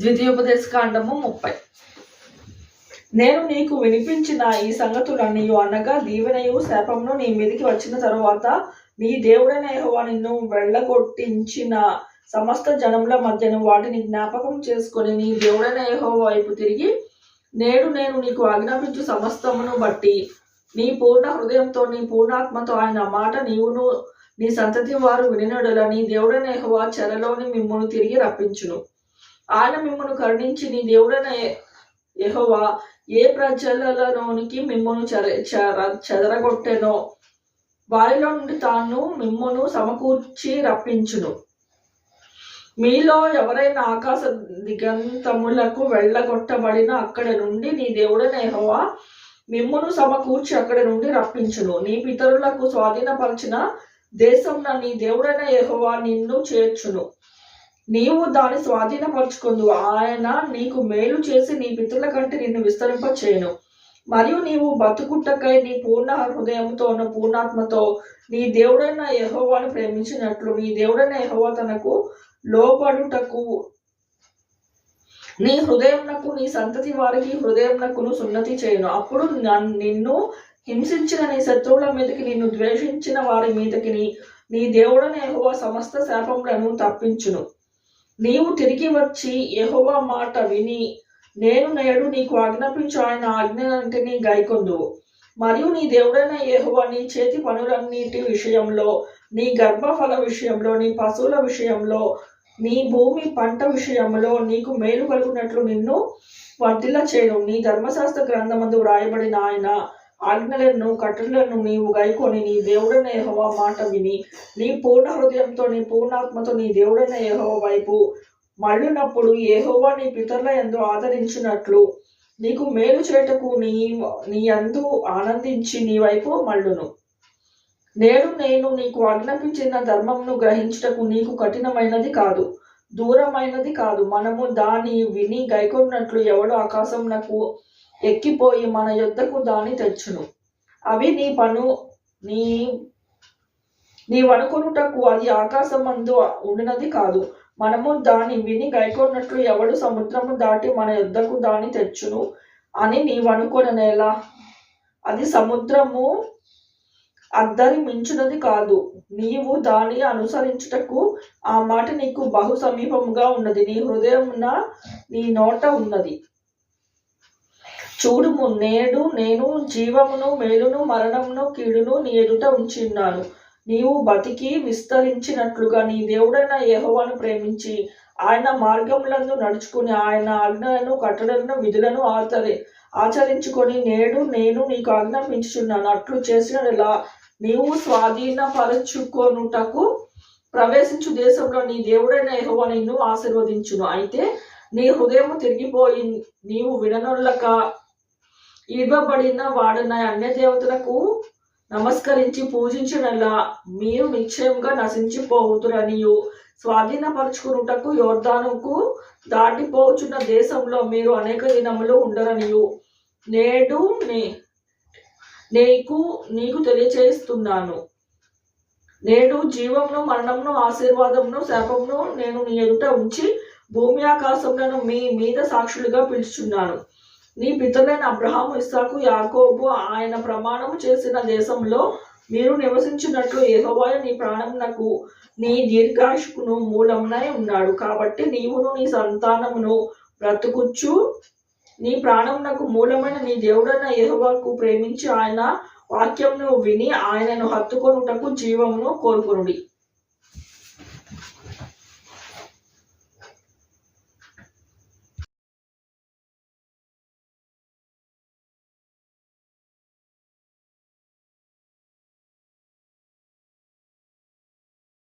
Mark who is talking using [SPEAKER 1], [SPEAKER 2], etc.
[SPEAKER 1] ద్వితీయోపదేశ కాండము ముప్పై. నేను నీకు వినిపించిన ఈ సంగతులన్నీ అనగా దీవెనయు శాపమును నీ మీదికి వచ్చిన తరువాత నీ దేవుడైన యహోవా నిన్ను వెళ్ళగొట్టించిన సమస్త జనముల మధ్యను వాటిని జ్ఞాపకం చేసుకొని నీ దేవుడైన యహోవా వైపు తిరిగి నేడు నేను నీకు ఆజ్ఞాపించు సమస్తమును బట్టి నీ పూర్ణ హృదయంతో నీ పూర్ణాత్మతో ఆయన మాట నీవును నీ సంతతి వారు వినినడుల నీ దేవుడైన యహోవా చెరలోని మిమ్మును తిరిగి రప్పించును. ఆయన మిమ్మల్ని కరుణించి నీ దేవుడైన యహోవా. ఏ ప్రజలలోనికి మిమ్మల్ని చెర చెదరగొట్టెనో వారిలో నుండి తాను మిమ్మును సమకూర్చి రప్పించును. మీలో ఎవరైనా ఆకాశ దిగంతములకు వెళ్ళగొట్టబడిన అక్కడి నుండి నీ దేవుడైన యహోవా మిమ్మును సమకూర్చి అక్కడి నుండి రప్పించును. నీ పితరులకు స్వాధీనపరిచిన దేశంన నీ దేవుడైన యహోవా నిన్ను చేర్చును. నీవు దాన్ని స్వాధీనపరుచుకుందు ఆయన నీకు మేలు చేసి నీ పితృల కంటే నిన్ను విస్తరింప చేయను మరియు నీవు బతుకుట్టకై నీ పూర్ణ హృదయంతోను పూర్ణాత్మతో నీ దేవుడైన యహోవాను ప్రేమించినట్లు నీ దేవుడైన యహోవా తనకు లోపడుటకు నీ హృదయంనకు నీ సంతతి వారికి హృదయంనకును సున్నతి చేయను. అప్పుడు నిన్ను హింసించిన నీ శత్రువుల మీదకి నిన్ను ద్వేషించిన వారి మీదకి నీ దేవుడనే దేవుడైన సమస్త శాపములను తప్పించును. నీవు తిరిగి వచ్చి యహోవా మాట విని నేను నేడు నీకు ఆజ్ఞాపించు ఆయన ఆజ్ఞలంటిని గైకొందు. మరియు నీ దేవుడైన యహోవా నీ చేతి పనులన్నిటి విషయంలో నీ గర్భఫల విషయంలో నీ పశువుల విషయంలో నీ భూమి పంట విషయంలో నీకు మేలు కలుగునట్లు నిన్ను వర్ధిల్ల చేయను నీ ధర్మశాస్త్ర గ్రంథమందు వ్రాయబడిన ఆయన ఆజ్ఞలను కట్టలను నీవు గైకొని నీ దేవుడైన యెహోవా మాట విని నీ పూర్ణ హృదయంతో నీ పూర్ణాత్మతో నీ దేవుడైన యహోవ వైపు మళ్ళినప్పుడు ఏహోవా నీ పితరుల ఎందు ఆదరించినట్లు నీకు మేలు చేయుటకు నీ నీ అందు ఆనందించి నీ వైపు మళ్ళును. నేడు నేను నీకు ఆజ్ఞాపించిన ధర్మంను గ్రహించుటకు నీకు కఠినమైనది కాదు దూరమైనది కాదు. మనము దాని విని గైకొన్నట్లు ఎవడు ఆకాశం నాకు ఎక్కిపోయి మన యొద్దకు దాని తెచ్చును. అవి నీ పను నీ నీవనుకొనుటకు అది ఆకాశమందు ఉండినది కాదు. మనము దాని విని గైకొన్నట్లు ఎవడు సముద్రము దాటి మన యుద్ధకు దాని తెచ్చును అని నీవనుకొననేలా అది సముద్రము అద్దరి మించినది కాదు. నీవు దాని అనుసరించుటకు ఆ మాట నీకు బహు సమీపముగా ఉన్నది. నీ హృదయమున నీ నోట ఉన్నది. చూడుము నేడు నేను జీవమును మేలును మరణమును కీడును నీ ఎదుట ఉంచిన్నాను. నీవు బతికి విస్తరించినట్లుగా నీ దేవుడైన యహోవాను ప్రేమించి ఆయన మార్గములందు నడుచుకుని ఆయన ఆజ్ఞలను కట్టడలను విధులను ఆచరి ఆచరించుకొని నేడు నేను నీకు ఆజ్ఞాపించుచున్నాను. అట్లు చేసినలా నీవు స్వాధీనపరచుకొనుటకు ప్రవేశించు దేశంలో నీ దేవుడైన యెహోవా నిన్ను ఆశీర్వదించును. అయితే నీ హృదయము తిరిగిపోయి నీవు విననొల్లక ఇవ్వబడిన వాడిన అన్య దేవతలకు నమస్కరించి పూజించినలా మీరు నిశ్చయంగా నశించిపోవుతురనియు స్వాధీనపరచుకునుటకు యోర్ధానుకు దాటిపోచున్న దేశంలో మీరు అనేక దినములు ఉండరనియు. నేడు నీకు నీకు తెలియచేస్తున్నాను. నేడు జీవమును మరణమును ఆశీర్వాదమును శాపమును నేను నీ ఎదుట ఉంచి భూమి ఆకాశములను మీ మీద సాక్షులుగా పిలుచున్నాను నీ పితరులైన అబ్రహాము ఇస్సాకు యాకోబు ఆయన ప్రమాణము చేసిన దేశంలో మీరు నివసించినట్లు ఏహోవాయ నీ ప్రాణమునకు నీ దీర్ఘాయుషుకును మూలమునై ఉన్నాడు. కాబట్టి నీవును నీ సంతానమును బ్రతుకుచ్చు నీ ప్రాణమునకు మూలమైన నీ దేవుడైన యెహోవాకు ప్రేమించి ఆయన వాక్యంను విని ఆయనను హత్తుకొనుటకు జీవమును కోరుకునుడి.